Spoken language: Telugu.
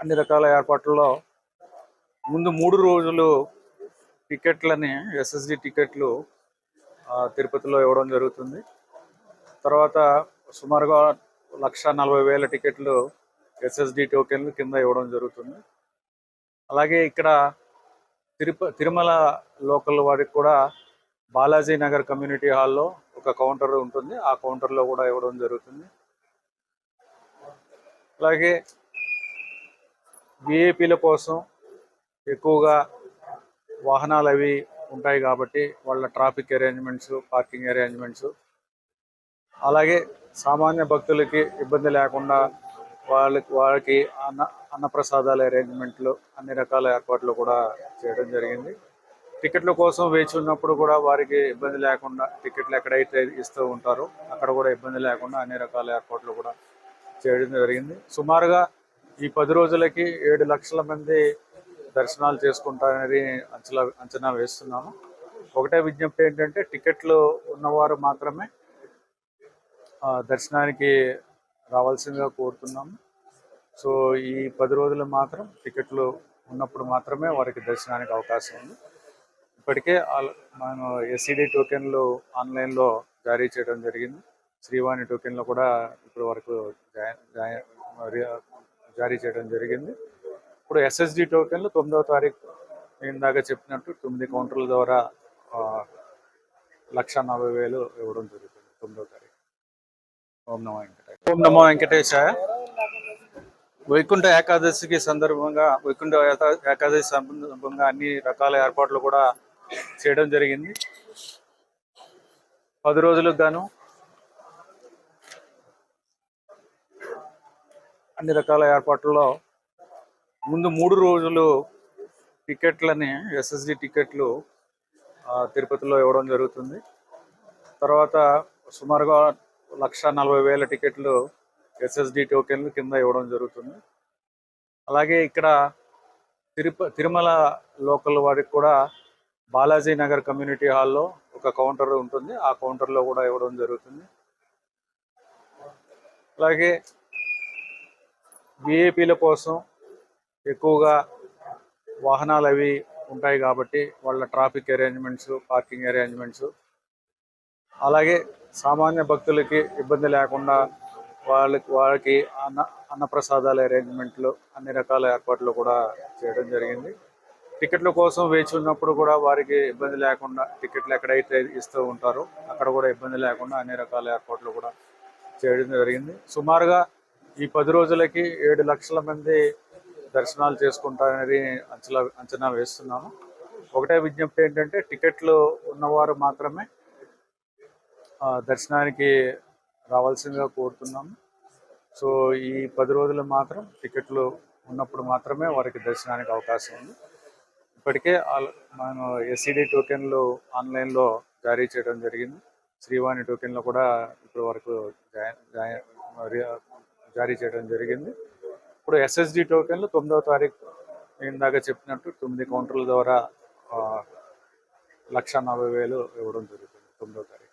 అన్ని రకాల ఏర్పాట్లలో ముందు మూడు రోజులు టికెట్లని ఎస్ఎస్డి టికెట్లు తిరుపతిలో ఇవ్వడం జరుగుతుంది. తర్వాత సుమారుగా లక్ష నలభై వేల టికెట్లు ఎస్ఎస్డి టోకెన్లు కింద ఇవ్వడం జరుగుతుంది. అలాగే ఇక్కడ తిరుప తిరుమల లోకల్ వారికి కూడా బాలాజీ నగర్ కమ్యూనిటీ హాల్లో ఒక కౌంటర్ ఉంటుంది. ఆ కౌంటర్లో కూడా ఇవ్వడం జరుగుతుంది. అలాగే విఐపీల కోసం ఎక్కువగా వాహనాలు అవి ఉంటాయి కాబట్టి వాళ్ళ ట్రాఫిక్ అరేంజ్మెంట్స్ పార్కింగ్ అరేంజ్మెంట్స్. అలాగే సామాన్య భక్తులకి ఇబ్బంది లేకుండా వాళ్ళకి వాళ్ళకి అన్న అన్నప్రసాదాల అరేంజ్మెంట్లు అన్ని రకాల ఏర్పాట్లు కూడా చేయడం జరిగింది. టికెట్ల కోసం వేచి ఉన్నప్పుడు కూడా వారికి ఇబ్బంది లేకుండా టికెట్లు ఎక్కడైతే ఇస్తూ ఉంటారో అక్కడ కూడా ఇబ్బంది లేకుండా అన్ని రకాల ఏర్పాట్లు కూడా చేయడం జరిగింది. సుమారుగా ఈ పది రోజులకి ఏడు లక్షల మంది దర్శనాలు చేసుకుంటారని అంచనా అంచనా వేస్తున్నాము. ఒకటే విజ్ఞప్తి ఏంటంటే టికెట్లు ఉన్నవారు మాత్రమే దర్శనానికి రావాల్సిందిగా కోరుతున్నాము. సో ఈ పది రోజులు మాత్రం టికెట్లు ఉన్నప్పుడు మాత్రమే వారికి దర్శనానికి అవకాశం ఉంది. ఇప్పటికే మనం ఎస్సీడీ టోకెన్లు ఆన్లైన్లో జారీ చేయడం జరిగింది. శ్రీవాణి టోకెన్లు కూడా ఇప్పటి వరకు జా- జా- జారీ చేయడం జరిగింది. ఇప్పుడు ఎస్ఎస్డి టోకెన్లు తొమ్మిదవ తారీఖు నేను ఇందాక చెప్పినట్టు తొమ్మిది కౌంటర్ల ద్వారా లక్ష నలభై వేలు ఇవ్వడం జరుగుతుంది తొమ్మిదవ తారీఖు. ఓం నమో వెంకటేశ ఓం నమో వెంకటేశాయ. వైకుంఠ ఏకాదశికి సందర్భంగా వైకుంఠ ఏకాదశి సందర్భంగా అన్ని రకాల ఏర్పాట్లు కూడా చేయడం జరిగింది. పది రోజులకు గాను అన్ని రకాల ఏర్పాట్లలో ముందు మూడు రోజులు టికెట్లని ఎస్ఎస్డి టికెట్లు తిరుపతిలో ఇవ్వడం జరుగుతుంది. తర్వాత సుమారుగా లక్ష నలభై వేల టికెట్లు ఎస్ఎస్డి టోకెన్లు కింద ఇవ్వడం జరుగుతుంది. అలాగే ఇక్కడ తిరుప తిరుమల లోకల్ వారికి కూడా బాలాజీ నగర్ కమ్యూనిటీ హాల్లో ఒక కౌంటర్ ఉంటుంది. ఆ కౌంటర్లో కూడా ఇవ్వడం జరుగుతుంది. అలాగే విఐపీల కోసం ఎక్కువగా వాహనాలు అవి ఉంటాయి కాబట్టి వాళ్ళ ట్రాఫిక్ అరేంజ్మెంట్స్ పార్కింగ్ అరేంజ్మెంట్స్ అలాగే సామాన్య భక్తులకి ఇబ్బంది లేకుండా వాళ్ళకి వాళ్ళకి అన్న అన్నప్రసాదాల అరేంజ్మెంట్లు అన్ని రకాల ఏర్పాట్లు కూడా చేయడం జరిగింది. టికెట్ల కోసం వేచి ఉన్నప్పుడు కూడా వారికి ఇబ్బంది లేకుండా టికెట్లు ఎక్కడైతే ఇస్తూ ఉంటారో అక్కడ కూడా ఇబ్బంది లేకుండా అన్ని రకాల ఏర్పాట్లు కూడా చేయడం జరిగింది. సుమారుగా ఈ పది రోజులకి ఏడు లక్షల మంది దర్శనాలు చేసుకుంటారని అంచనా అంచనా వేస్తున్నాము. ఒకటే విజ్ఞప్తి ఏంటంటే టికెట్లు ఉన్నవారు మాత్రమే దర్శనానికి రావాల్సిందిగా కోరుతున్నాము. సో ఈ పది రోజులు మాత్రం టికెట్లు ఉన్నప్పుడు మాత్రమే వారికి దర్శనానికి అవకాశం ఉంది. ఇప్పటికే మనం ఎస్సీడీ టోకెన్లు ఆన్లైన్లో జారీ చేయడం జరిగింది. శ్రీవాణి టోకెన్లు కూడా ఇప్పటి వరకు జా- జారీ చేయడం జరిగింది. ఇప్పుడు ఎస్ఎస్డి టోకెన్లు తొమ్మిదవ తారీఖు ఇందాక చెప్పినట్టు తొమ్మిది కౌంటర్ల ద్వారా లక్ష నలభై వేలు ఇవ్వడం జరుగుతుంది తొమ్మిదవ తారీఖు.